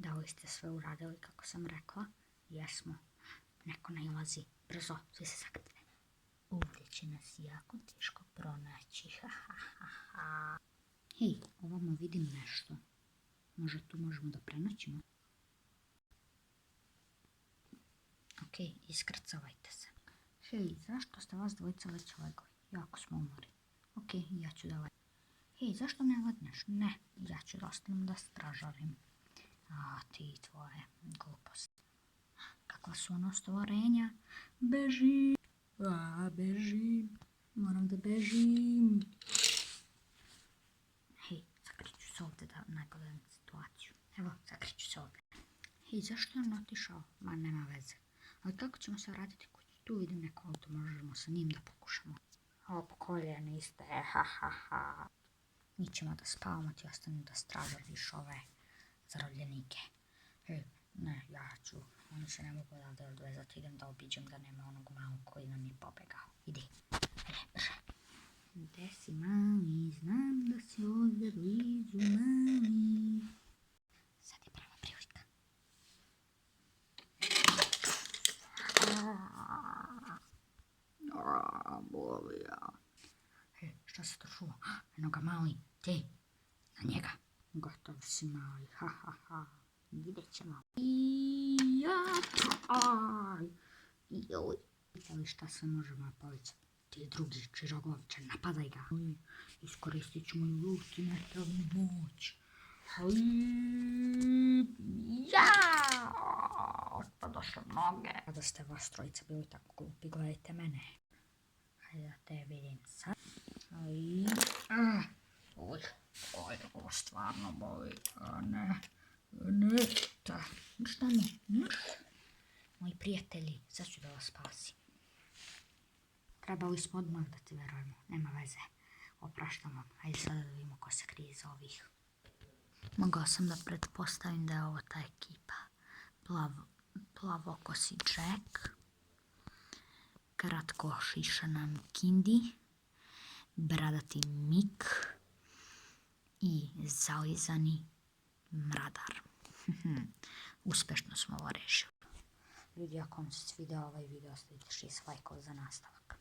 Da li ste sve uradili kako sam rekla? Jesmo. Neko nailazi. Brzo, svi se sakrijte. Ovdje će nas jako teško pronaći. Ha, ha, ha, ha. Hej, ovamo vidim nešto. Možda tu možemo da prenoćimo? Ok, iskrcavajte se. Hej, zašto ste vas dvojica već legli? Jako smo umori. Ok, ja ću da legnem. Hej, zašto ne legneš? Ne, ja ću da ostanem da stražarim. A, ti tvoje gluposti. Kakva su ono stvorenja? Beži! A, bežim. Moram da bežim. Hej, sakriću se ovdje da ne gledam situaciju. Evo, sakriću se ovdje. Hej, zašto je on otišao? Ma, nema veze. Ali kako ćemo se vratiti kući? Tu vidim neko auto, možemo sa njim da pokušamo. Opkoljeni ste, ha, ha, ha. Mi ćemo da spavamo, ti ostani da stražariš ove zarobljenike. Hej, ne, ja ću. Oni se ne mogu da odvezati. Idem da obiđem da nema onog malog koji nam je pobegao. Idi. Gde si mali? Znam da si ovdje blizu mali. Sad je prava prilika. A, boli ja. E, šta se to čuo? Eno ga mali, ti, na njega. Ha. Vidjet ćemo. I ja, aj, joj. Ali šta se možemo napraviti? Ti drugi čirogovče, napadaj Iskoristit ću moju ultimativnu moć. Aj, ja! Otpadoše noge. Kada ste vas trojica bili tako glupi, gledajte mene. Hajde da te vidim stvarno boli. A ne, ne, ta, šta mi, niš? Moji prijatelji, sad ću da vas spasim. Trebali smo odmah da ti verujemo, nema veze. Opraštam vam, hajde sad da vidimo ko se krije iza ovih. Mogao sam da pretpostavim da je ovo ta ekipa. Plav, plavokosi Jack, kratko šišana Kindi, bradati Mik i zalizani Mradar. Uspešno smo ovo rešili. Ljudi, ako vam se svidio ovaj video, ostavite 6 lajkova za nastavak.